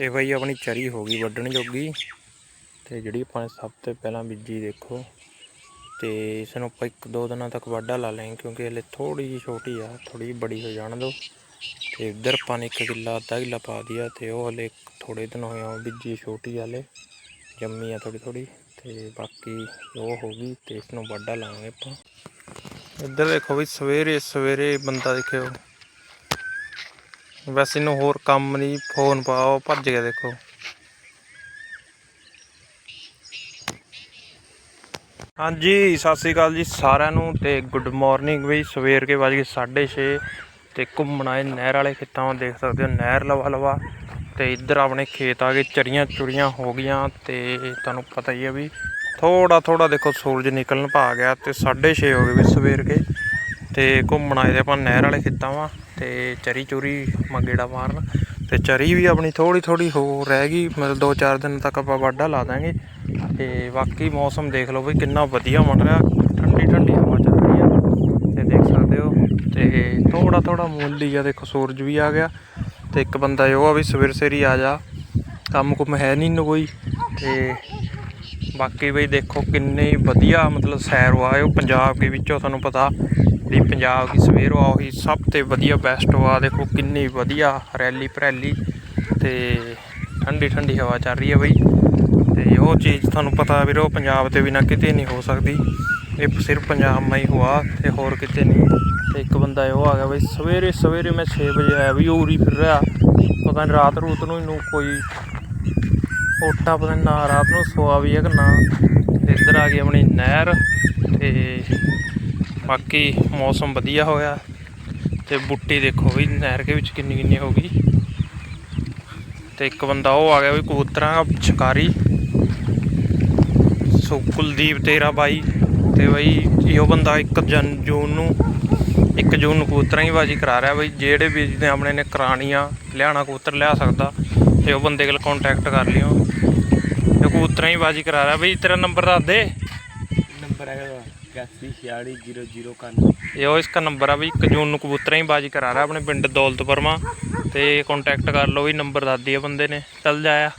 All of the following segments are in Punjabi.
ਇਹ ਬਈ ਆਪਣੀ ਚਰੀ ਹੋ ਗਈ ਵੱਢਣ ਜੋਗੀ। ਤੇ ਜਿਹੜੀ ਆਪਾਂ ਸਭ ਤੋਂ ਪਹਿਲਾਂ ਬੀਜੀ ਦੇਖੋ। ਤੇ ਇਸ ਨੂੰ ਆਪਾਂ ਇੱਕ ਦੋ ਦਿਨਾਂ ਤੱਕ ਵਾਢਾ ਲਾ ਲੈਂ ਕਿਉਂਕਿ ਹਲੇ ਥੋੜੀ ਜਿਹੀ ਛੋਟੀ ਆ ਥੋੜੀ ਜਿਹੀ ਬੜੀ ਹੋ ਜਾਣ ਦਿਓ ਤੇ ਇੱਧਰ ਆਪਾਂ ਨੇ ਇੱਕ ਕਿੱਲਾ, ਅੱਧਾ ਕਿੱਲਾ ਪਾ ਦਿਆ ਤੇ ਉਹ ਹਲੇ ਥੋੜੇ ਦਿਨ ਹੋਏ ਆ, ਉਹ ਬੀਜੀ ਛੋਟੀ ਆ ਹਲੇ, ਜੰਮੀ ਆ ਥੋੜੀ ਥੋੜੀ ਤੇ ਬਾਕੀ ਉਹ ਹੋ ਗਈ ਤੇ ਇਸ ਨੂੰ ਵਾਢਾ ਲਾਵਾਂਗੇ ਆਪਾਂ। ਇੱਧਰ ਦੇਖੋ ਵੀ ਸਵੇਰੇ ਸਵੇਰੇ ਬੰਦਾ ਦੇਖਿਓ। ਵੈਸੇ ਇਹਨੂੰ ਹੋਰ ਕੰਮ ਨਹੀਂ ਫੋਨ ਪਾਓ, ਭੱਜ ਗਿਆ ਦੇਖੋ। ਹਾਂਜੀ, ਸਤਿ ਸ੍ਰੀ ਅਕਾਲ ਜੀ ਸਾਰਿਆਂ ਨੂੰ ਤੇ ਗੁੱਡ ਮਾਰਨਿੰਗ ਬਈ ਸਵੇਰ ਕੇ ਵਜ ਗਏ 6:30 ਤੇ ਘੁੰਮਣ ਆਏ ਨਹਿਰ ਵਾਲੇ ਖੇਤਾਂ ਨੂੰ ਦੇਖ ਸਕਦੇ ਹੋ ਨਹਿਰ ਲਵਾ ਲਵਾ ਤੇ ਇੱਧਰ ਆਪਣੇ ਖੇਤ ਆ ਗਏ, ਚਰੀਆਂ ਚੁਰੀਆਂ ਹੋ ਗਈਆਂ ਤੇ ਤੁਹਾਨੂੰ ਪਤਾ ਹੀ ਹੈ ਵੀ ਥੋੜਾ ਥੋੜਾ ਦੇਖੋ ਸੂਰਜ ਨਿਕਲਣ ਪਾ ਗਿਆ ਤੇ 6:30 ਹੋ ਗਏ ਵੀ ਸਵੇਰ ਕੇ। ਤੇ ਘੁੰਮਣ ਆਏ ਤੇ ਆਪਾਂ ਨਹਿਰ ਵਾਲੇ ਖੇਤਾਂ ਵਾ ਤੇ ਚਰੀ ਚੂਰੀ ਮੰਗੇੜਾ ਮਾਰਨ ਤੇ ਚਰੀ ਵੀ ਆਪਣੀ ਥੋੜੀ ਥੋੜੀ ਹੋਰ ਰਹਿ ਗਈ, ਮਤਲਬ 2-4 ਦਿਨ ਤੱਕ ਆਪਾਂ ਵਾਢਾ ਲਾ ਦਾਂਗੇ ਤੇ ਬਾਕੀ ਮੌਸਮ ਦੇਖ ਲਓ ਵੀ ਕਿੰਨਾ ਵਧੀਆ ਬਣ ਰਿਹਾ, ਠੰਡੀ ਠੰਡੀ ਹਵਾ ਚੱਲ ਰਹੀ ਆ ਤੇ ਦੇਖ ਸਕਦੇ ਹੋ ਤੇ ਥੋੜਾ ਥੋੜਾ ਮੁੱਲੀ ਆ ਦੇਖੋ ਸੂਰਜ ਵੀ ਆ ਗਿਆ ਤੇ ਇੱਕ ਬੰਦਾ ਉਹ ਆ ਵੀ ਸਵੇਰ ਸਵੇਰੀ ਆ ਜਾ, ਕੰਮ ਕੁਮ ਹੈ ਨਹੀਂ ਨੂੰ ਕੋਈ ਤੇ ਬਾਕੀ ਬਈ ਦੇਖੋ ਕਿੰਨੇ ਵਧੀਆ ਮਤਲਬ ਸੈਰ ਵਾ ਉਹ ਪੰਜਾਬ ਦੇ ਵਿੱਚੋਂ ਤੁਹਾਨੂੰ ਪਤਾ ਵੀ ਪੰਜਾਬ ਦੀ ਸਵੇਰ ਵਾ ਉਹੀ ਸਭ ਤੋਂ ਵਧੀਆ ਬੈਸਟ ਵਾ ਦੇਖੋ, ਕਿੰਨੀ ਵਧੀਆ ਰੈਲੀ ਭਰੈਲੀ ਤੇ ਠੰਡੀ ਠੰਡੀ ਹਵਾ ਚੱਲ ਰਹੀ ਹੈ ਬਈ। ਤੇ ਉਹ ਚੀਜ਼ ਤੁਹਾਨੂੰ ਪਤਾ ਵੀਰੋ, ਪੰਜਾਬ ਦੇ ਬਿਨਾਂ ਕਿਤੇ ਨਹੀਂ ਹੋ ਸਕਦੀ। ਇਹ ਸਿਰਫ ਪੰਜਾਬ ਮੈਂ ਹੀ ਹੋਆ ਤੇ ਹੋਰ ਕਿਤੇ ਨਹੀਂ। ਤੇ ਇੱਕ ਬੰਦਾ ਉਹ ਆ ਗਿਆ ਬਈ, ਸਵੇਰੇ ਸਵੇਰੇ ਮੈਂ 6 ਵਜੇ ਆਇਆ ਵੀ ਉਹ ਉਰੀ ਫਿਰ ਰਿਹਾ। ਪਤਾ ਨਹੀਂ ਰਾਤ ਰੂਤ ਨੂੰ ਇਹਨੂੰ ਕੋਈ ਓਟਾ, ਪਤਾ ਨੀ ਨਾ ਰਾਤ ਨੂੰ ਸੋਆ ਵੀ ਹੈ ਕਿ ਨਾ। ਇੱਧਰ ਆ ਗਈ ਆਪਣੀ ਨਹਿਰ ਤੇ ਬਾਕੀ ਮੌਸਮ ਵਧੀਆ ਹੋਇਆ ਤੇ ਬੁੱਟੀ ਦੇਖੋ ਵੀ ਨਹਿਰ ਦੇ ਵਿੱਚ ਕਿੰਨੀ ਕਿੰਨੀ ਹੋ ਗਈ। ਤੇ ਇੱਕ ਬੰਦਾ ਉਹ ਆ ਗਿਆ ਵੀ ਕਬੂਤਰਾਂ ਦਾ ਸ਼ਿਕਾਰੀ। ਸੋ ਕੁਲਦੀਪ ਤੇਰਾ ਬਾਈ ਤੇ ਬਈ ਇਹੋ ਬੰਦਾ 1 ਜਨ ਜੂਨ ਨੂੰ 1 ਜੂਨ ਨੂੰ ਕਬੂਤਰਾਂ ਦੀ ਬਾਜੀ ਕਰਾ ਰਿਹਾ ਬਈ, ਜਿਹੜੇ ਵੀ ਨੇ ਆਪਣੇ ਨੇ ਕਰਾਣੀਆਂ ਲਿਆਣਾ ਕਬੂਤਰ ਲਿਆ ਸਕਦਾ ਤੇ ਉਹ ਬੰਦੇ ਕੋਲ ਕੰਟੈਕਟ ਕਰ ਲਿਓ। ਇਹ ਕਬੂਤਰਾਂ ਦੀ ਬਾਜੀ ਕਰਾ ਰਿਹਾ ਬਈ, ਤੇਰਾ ਨੰਬਰ ਦੱਸ ਦੇ। ਨੰਬਰ ਹੈਗਾ। ਇਹ ਉਹ ਇਸਕਾ ਨੰਬਰ ਆ ਵੀ 1 ਜੂਨ ਨੂੰ ਕਬੂਤਰਾਂ ਹੀ ਬਾਜੀ ਕਰਾ ਰਿਹਾ ਆਪਣੇ ਪਿੰਡ ਦੌਲਤਪੁਰਮਾ। ਤੇ ਕੰਟੈਕਟ ਕਰ ਲਓ ਵੀ ਨੰਬਰ ਦੱਸ ਆ ਬੰਦੇ ਨੇ। ਚੱਲ ਜਾਇਆ।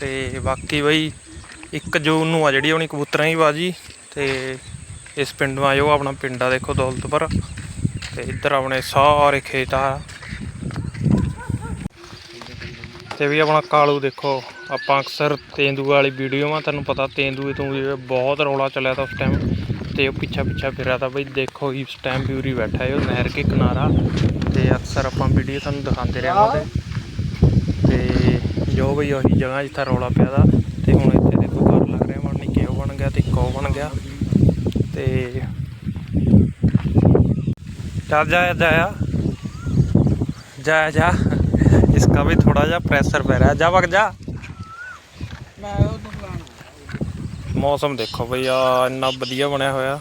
ਤੇ ਬਾਕੀ ਬਈ 1 ਜੂਨ ਨੂੰ ਆ ਜਿਹੜੀ ਆਪਣੀ ਕਬੂਤਰਾਂ ਦੀ ਬਾਜੀ। ਤੇ ਇਸ ਪਿੰਡ ਨੂੰ ਆਇਓ, ਆਪਣਾ ਪਿੰਡ ਆ ਦੇਖੋ ਦੌਲਤਪੁਰ। ਤੇ ਇੱਧਰ ਆਪਣੇ ਸਾਰੇ ਖੇਤ ਆ। ਤੇ ਵੀ ਆਪਣਾ ਕਾਲੂ ਦੇਖੋ। ਆਪਾਂ ਅਕਸਰ ਤੇਂਦੂ ਵਾਲੀ ਵੀਡੀਓ ਆ ਤੁਹਾਨੂੰ ਪਤਾ ਤੇਂਦੂਏ ਤੋਂ ਵੀ ਬਹੁਤ ਰੌਲਾ ਚੱਲਿਆ ਤਾਂ ਉਸ ਟਾਈਮ ਤੇ ਉਹ ਪਿੱਛਾ ਪਿੱਛਾ ਫਿਰਿਆ ਤਾਂ ਬਈ ਦੇਖੋ ਇਸ ਟਾਈਮ ਵੀ ਉਰੀ ਬੈਠਾ ਹੈ ਉਹ ਨਹਿਰ ਕੇ ਕਿਨਾਰਾ ਤੇ ਅਕਸਰ ਆਪਾਂ ਵੀਡੀਓ ਤੁਹਾਨੂੰ ਦਿਖਾਉਂਦੇ ਰਹਾਂਗੇ ਤੇ ਜੋ ਬਈ ਉਹੀ ਜਗ੍ਹਾ ਜਿੱਥੇ ਰੌਲਾ ਪਿਆ ਦਾ ਤੇ ਹੁਣ ਇੱਥੇ ਦੇਖੋ ਘਰ ਲੱਗ ਰਿਹਾ ਬਣ ਨਿੱਕੇ ਉਹ ਬਣ ਗਿਆ ਤੇ ਇੱਕ ਉਹ ਬਣ ਗਿਆ ਤੇ ਚੱਲ ਜਾ ਜਾਇਆ ਜਾ ਜਾ इसका भी थोड़ा जा प्रेशर पै रहा है जा वग जा ਮੈਂ ਉਹ ਮੌਸਮ ਦੇਖੋ ਬਈ ਆ ਇੰਨਾ ਵਧੀਆ ਬਣਿਆ ਹੋਇਆ।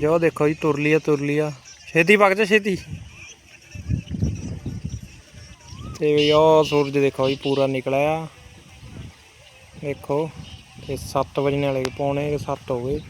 ਜੋ ਦੇਖੋ ਜੀ, ਤੁਰਲੀ ਆ ਤੁਰਲੀ ਆ। ਛੇਤੀ ਵਗ ਜਾ, ਛੇਤੀ। ਤੇ ਵੀ ਉਹ ਸੂਰਜ ਦੇਖੋ ਜੀ, ਪੂਰਾ ਨਿਕਲਿਆ। ਦੇਖੋ ਤੇ 7 ਵਜੇ ਵਾਲੇ ਪੌਣੇ 7 ਹੋ ਗਏ।